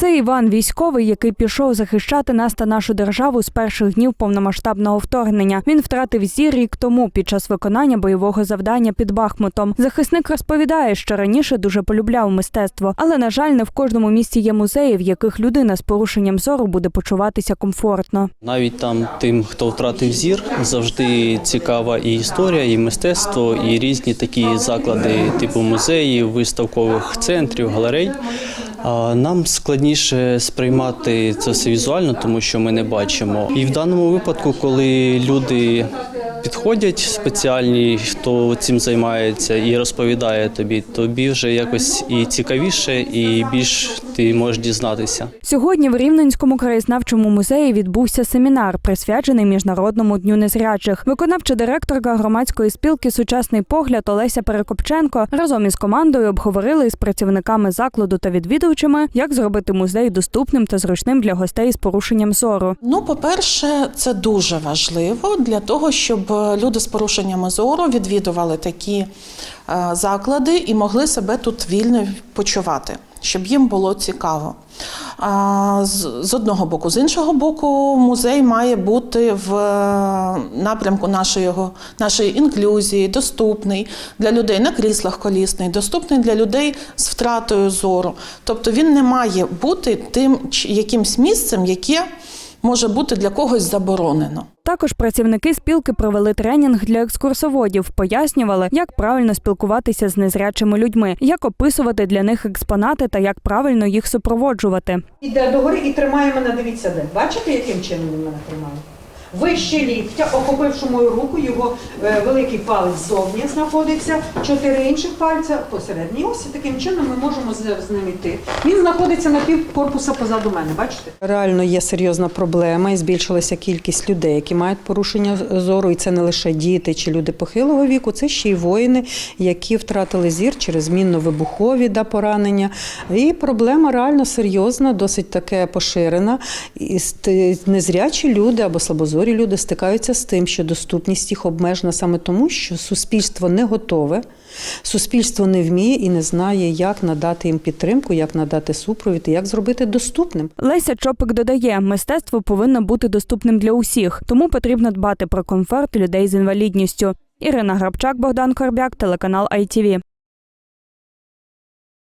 Це Іван військовий, який пішов захищати нас та нашу державу з перших днів повномасштабного вторгнення. Він втратив зір рік тому під час виконання бойового завдання під Бахмутом. Захисник розповідає, що раніше дуже полюбляв мистецтво, але на жаль, не в кожному місті є музеї, в яких людина з порушенням зору буде почуватися комфортно. Навіть там тим, хто втратив зір, завжди цікава і історія, і мистецтво, і різні такі заклади, типу музеїв, виставкових центрів, галерей. Нам складніше сприймати це все візуально, тому що ми не бачимо. І в даному випадку, коли люди підходять спеціальні, хто цим займається і розповідає тобі, тобі вже якось і цікавіше, і більш ти можеш дізнатися. Сьогодні в Рівненському краєзнавчому музеї відбувся семінар, присвячений міжнародному дню незрячих. Виконавча директорка громадської спілки Сучасний погляд Олеся Перекопченко разом із командою обговорили із працівниками закладу та відвідувачами, як зробити музей доступним та зручним для гостей з порушенням зору. Ну, по-перше, це дуже важливо для того, щоб е, люди з порушеннями зору відвідували такі е, заклади і могли себе тут вільно почувати, щоб їм було цікаво. З, з одного боку, з іншого боку, музей має бути в е, напрямку нашої, нашої інклюзії, доступний для людей на кріслах колісний, доступний для людей з втратою зору. Тобто він не має бути тим якимсь місцем, яке може бути для когось заборонено. Також працівники спілки провели тренінг для екскурсоводів, пояснювали, як правильно спілкуватися з незрячими людьми, як описувати для них експонати та як правильно їх супроводжувати. Іде догори і тримає мене, дивіться де. Бачите, яким чином він мене тримає? Вище ліктя, охопивши мою руку, його е, великий палець ззовні знаходиться, чотири інших пальця посередині. І ось таким чином ми можемо з, з ним йти. Він знаходиться на пів корпуса позаду мене, бачите? Реально є серйозна проблема і збільшилася кількість людей, які мають порушення зору, і це не лише діти чи люди похилого віку, це ще й воїни, які втратили зір через мінно-вибухові да, поранення. І проблема реально серйозна, досить таке поширена. І незрячі люди або слабозорі люди стикаються з тим, що доступність їх обмежена саме тому, що суспільство не готове. Суспільство не вміє і не знає, як надати їм підтримку, як надати супровід і як зробити доступним. Леся Чопик додає, мистецтво повинно бути доступним для усіх, тому потрібно дбати про комфорт людей з інвалідністю. Ірина Грабчак, Богдан Корбяк, телеканал ITV.